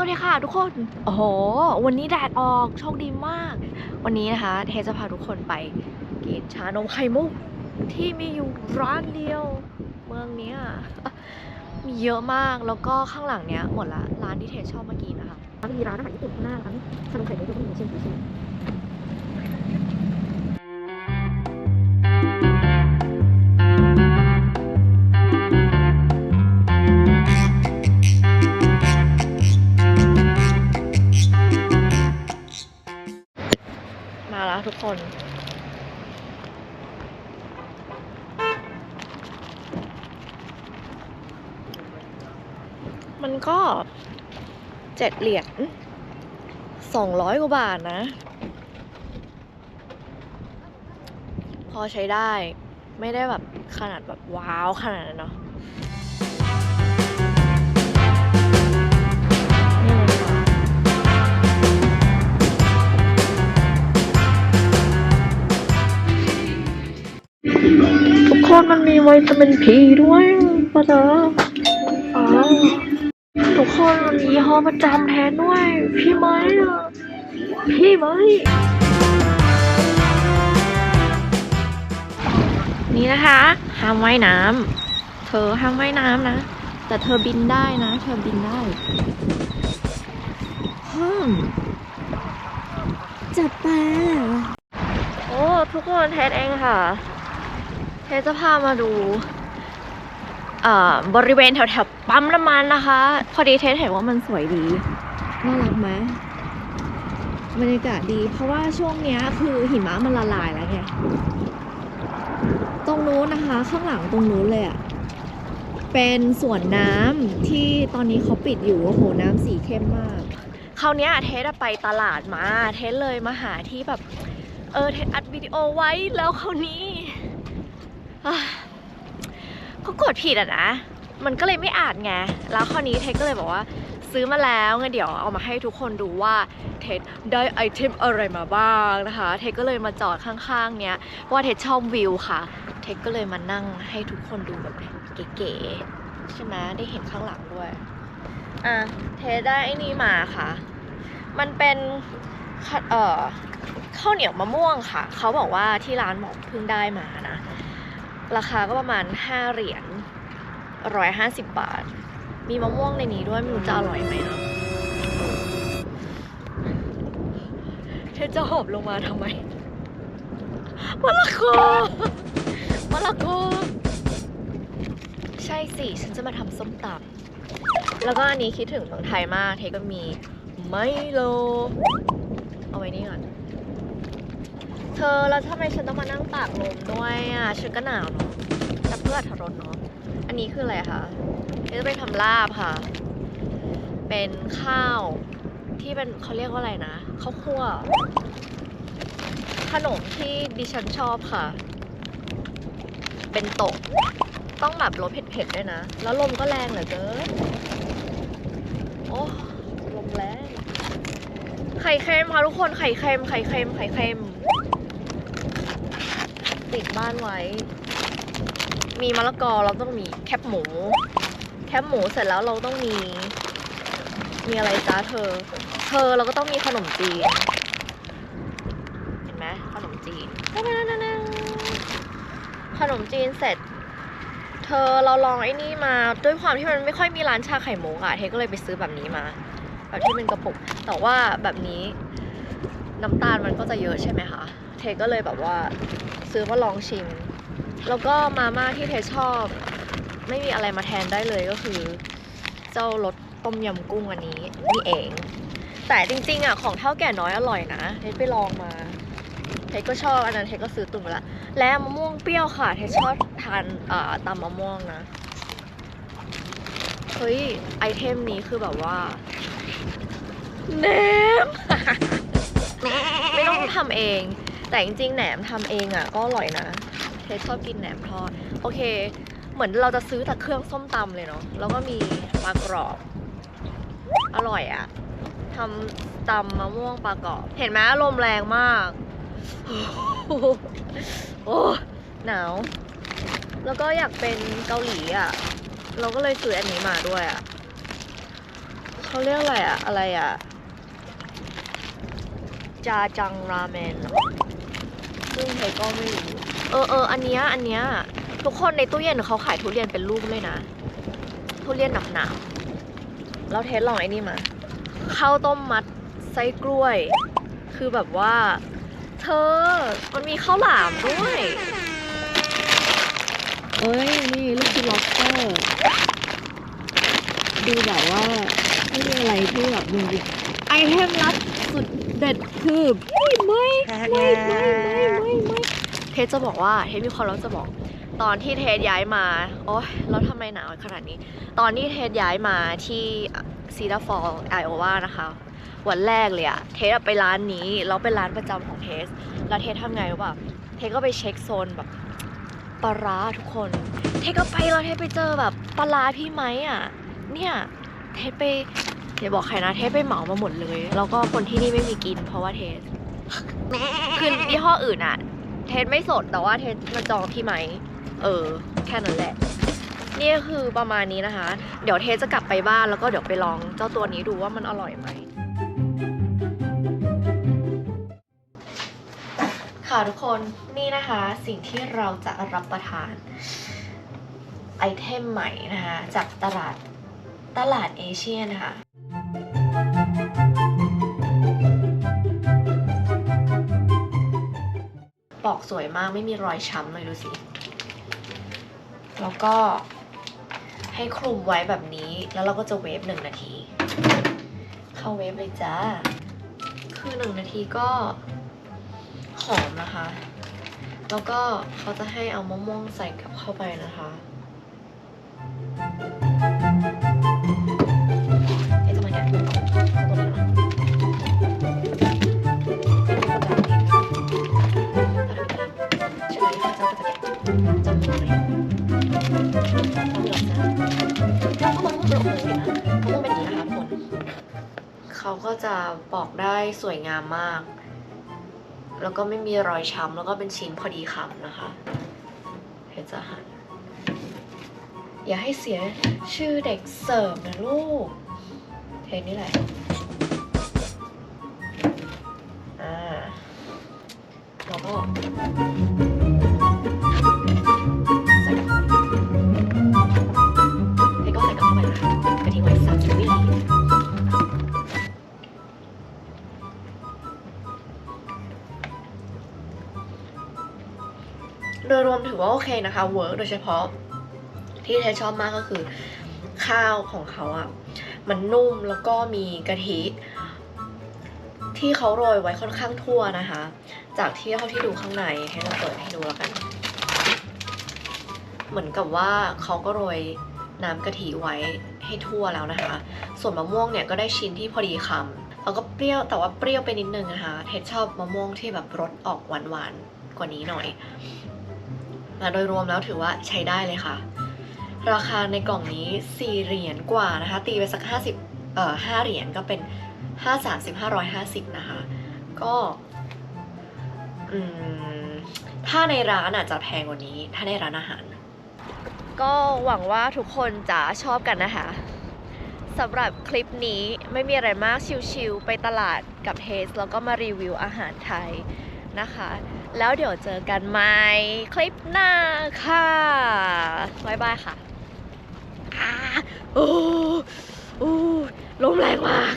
วัสดีค่ะทุกคน โอ้โห วันนี้แดดออก โชคดีมาก วันนี้นะคะ เทจะพาทุกคนไปกินชานมไข่มุก ที่มีอยู่ร้านเดียว เมืองนี้มีเยอะมาก แล้วก็ข้างหลังเนี้ยหมดละ ร้านที่เทชอบมากินนะคะ มีร้านอาหารญี่ปุ่นข้างหน้าร้านชานมไข่มุกก็มีเช่นกัน คนมันก็เจ็ดเหรียญสองร้อยกว่าบาทนะ พอใช้ได้ไม่ได้แบบขนาดแบบว้าวขนาดนั้นเนาะ คนมันมีวิตามินพีด้วยปะเด้ออ๋อทุกคนมันมียี่ห้อประจำแทนด้วย พี่ไหมอะพี่ไหมนี่นะคะ ห้ามว่ายน้ำเธอห้ามว่ายน้ำนะ แต่เธอบินได้นะ เธอบินได้ห้ามจัดไปโอ้ ทุกคนเทสเองค่ะ เทสจะพามาดูอ่าบริเวณแถวๆปั๊มน้ำมันนะคะ พอดีเทสเห็นว่ามันสวยดีน่ารักไหมบรรยากาศดี เพราะว่าช่วงเนี้ยคือหิมะมันละลายแล้วไงตรงนู้นนะคะ ข้างหลังตรงนู้นเลยอะ่ะเป็นสวนน้ำที่ตอนนี้เขาปิดอยู่โอ้โหน้ำสีเข้มมากคราวเนี้ยเทสอะไปตลาดมา เทสเลยมาหาที่แบบ เออเทสอัดวิดีโอไว้แล้วคราวนี้ อะก็กดผิดอะนะ มันก็เลยไม่อ่านไง แล้วคราวนี้เทสก็เลยบอกว่า ซื้อมาแล้วงั้นเดี๋ยวเอามาให้ทุกคนดูว่าเทสได้ไอเทมอะไรมาบ้างนะคะ เทสก็เลยมาจอดข้างๆ เนี้ยเพราะว่าเทสชอบวิวค่ะ เทสก็เลยมานั่งให้ทุกคนดูแบบเก๋ๆใช่ไหมได้เห็นข้างหลังด้วยอะเทสได้ไอ้นี่มาค่ะ มันเป็นขะเอ่อข้าวเหนียวมะม่วงค่ะ เขาบอกว่าที่ร้านบอกเพิ่งได้มานะ ราคาก็ประมาณ 5 เหรียญ150 บาท มีมะม่วงในนี้ด้วย ไม่รู้จะอร่อยไหมนะเธอจะหอบลงมาทำไมมะละกอมะละกอใช่สิ ฉันจะมาทำส้มตำแล้วก็อันนี้คิดถึงเมืองไทยมาก เทก็มีไมโล เอาไว้นี่ก่อน เธอแล้วทำไมฉันต้องมานั่งตากลมด้วยอะฉันก็หนาวเนาะแต่เพื่ออรรถรสเนาะอันนี้คืออะไรคะเดี๋ยวจะไปทำลาบค่ะ เป็นข้าวที่เป็นเขาเรียกว่าอะไรนะข้าวคั่วขนมที่ดิฉันชอบค่ะ เป็นโตะต้องแบบรสเผ็ดๆด้วยนะ แล้วลมก็แรงเหลือเกินโอ้ลมแรงไข่เค็มค่ะทุกคนไข่เค็มไข่เค็มไข่เค็ม ติดบ้านไว้ มีมะละกอเราต้องมีแคบหมู แคบหมูเสร็จแล้วเราต้องมี มีอะไรจ้าเธอ เธอเราก็ต้องมีขนมจีน เห็นไหมขนมจีนขนมจีนเสร็จ เธอเราลองไอ้นี่มา ด้วยความที่มันไม่ค่อยมีร้านชาไข่มุกอะเทก็เลยไปซื้อแบบนี้มา แบบที่เป็นกระปุก แต่ว่าแบบนี้ น้ำตาลมันก็จะเยอะใช่ไหมคะเทก็เลยแบบว่าซื้อมาลองชิม แล้วก็มาม่าที่เทชอบ ไม่มีอะไรมาแทนได้เลยก็คือ เจ้ารสต้มยำกุ้งอันนี้นี่เอง แต่จริงๆอะของเท่าแก่น้อยอร่อยนะเทไปลองมาเทก็ชอบอันนั้นเทก็ซื้อตุ่มไปละและมะม่วงเปรี้ยวค่ะเทชอบทานตำมะม่วงนะเฮ้ยไอเทมนี้คือแบบว่าแหนมไม่ต้อง ทำเอง แต่จริงๆแหนมทำเองอะก็อร่อยนะเทสชอบกินแหนมทอดโอเค เหมือนเราจะซื้อแต่เครื่องส้มตำเลยเนาะแล้วก็มีปลากรอบ อร่อยอะทำตำมะม่วงปลากรอบ เห็นไหมลมแรงมาก โอ้หนาว แล้วก็อยากเป็นเกาหลีอะ เราก็เลยซื้ออันนี้มาด้วยอะเขาเรียกอะไรอะ อะไรอะ จาจังราเมนเหรอซึ่งเทก็ไม่รู้เออเอออันเนี้ยอันเนี้ยทุกคนในตู้เย็นเขาขายทุเรียนเป็นลูกเลยนะ ทุเรียนหนาๆแล้วเทสลองไอ้นี่มาข้าวต้มมัดไส้กล้วย คือแบบว่า เธอ มันมีข้าวหลามด้วยเอ้ย นี่ลูกชิ้น lobster ดูแบบว่า ไม่มีอะไรที่แบบมึง ไอเทมลับสุดเด็ดคือไม่ไม่ไม่ไม่ไม่ไม่ไม่เทสจะบอกว่าเทสมีความรู้จะบอก ตอนที่เทสย้ายมาโอ๊ยแล้วทำไมหนาวขนาดนี้ ตอนที่เทสย้ายมาที่ซีดาฟอลไอโอวานะคะ วันแรกเลยอะเทสไปร้านนี้แล้วเป็นร้านประจำของเทส แล้วเทสทำไงรู้ป่ะเทสก็ไปเช็คโซนแบบปลาร้าทุกคน เทสก็ไปแล้วเทสไปเจอแบบปลาร้าพี่ไม้อะเนี่ย เทสไป อย่าบอกใครนะเทสไปเหมามาหมดเลย แล้วก็คนที่นี่ไม่มีกินเพราะว่าเทสคือยี่ห้ออื่นอะเทสไม่สดแต่ว่าเทสมาจองพี่ไหม เออ แค่นั้นแหละ นี่ก็คือประมาณนี้นะคะ เดี๋ยวเทสจะกลับไปบ้านแล้วก็เดี๋ยวไปลองเจ้าตัวนี้ดูว่ามันอร่อยไหมค่ะทุกคนนี่นะคะสิ่งที่เราจะรับประทาน ไอเทมใหม่นะคะจากตลาดตลาดเอเชียนะคะ ปอกสวยมากไม่มีรอยช้ำเลยดูสิ แล้วก็ให้คลุมไว้แบบนี้แล้วเราก็จะเวฟหนึ่งนาที เข้าเวฟเลยจ้า คือหนึ่งนาทีก็หอมนะคะ แล้วก็เขาจะให้เอามะม่วงใส่กับเข้าไปนะคะ ปอกได้สวยงามมาก แล้วก็ไม่มีรอยช้ำแล้วก็เป็นชิ้นพอดีคำนะคะเดี๋ยวจะหันอย่าให้เสียชื่อเด็กเสิร์ฟนะลูกเทนี่แหละอ่าแล้วก็ มถือว่าโอเคนะคะเวิร์กโดยเฉพาะที่เทชอบมากก็คือข้าวของเขาอะมันนุ่มแล้วก็มีกะทิ ที่เขาโรยไว้ค่อนข้างทั่วนะคะ จากที่เท่าที่ดูข้างในให้เราเปิดให้ดูแล้วกัน เหมือนกับว่าเขาก็โรยน้ำกะทิไว้ให้ทั่วแล้วนะคะ ส่วนมะม่วงเนี่ยก็ได้ชิ้นที่พอดีคำแล้วก็เปรี้ยวแต่ว่าเปรี้ยวไปนิดนึงนะคะ เทสชอบมะม่วงที่แบบรสออกหวานๆกว่านี้หน่อย แต่โดยรวมแล้วถือว่าใช้ได้เลยค่ะ ราคาในกล่องนี้4เหรียญกว่านะคะ ตีไปสัก 50เอ่อ5เหรียญก็เป็น 5 3 550 นะคะ ก็อืมถ้าในร้านอาจจะแพงกว่านี้ ถ้าในร้านอาหาร ก็หวังว่าทุกคนจะชอบกันนะคะสำหรับคลิปนี้ไม่มีอะไรมากชิวๆไปตลาดกับเทสแล้วก็มารีวิวอาหารไทย นะคะ แล้วเดี๋ยวเจอกันใหม่คลิปหน้าค่ะบายบายค่ะโอ้โอ้ลมแรงมาก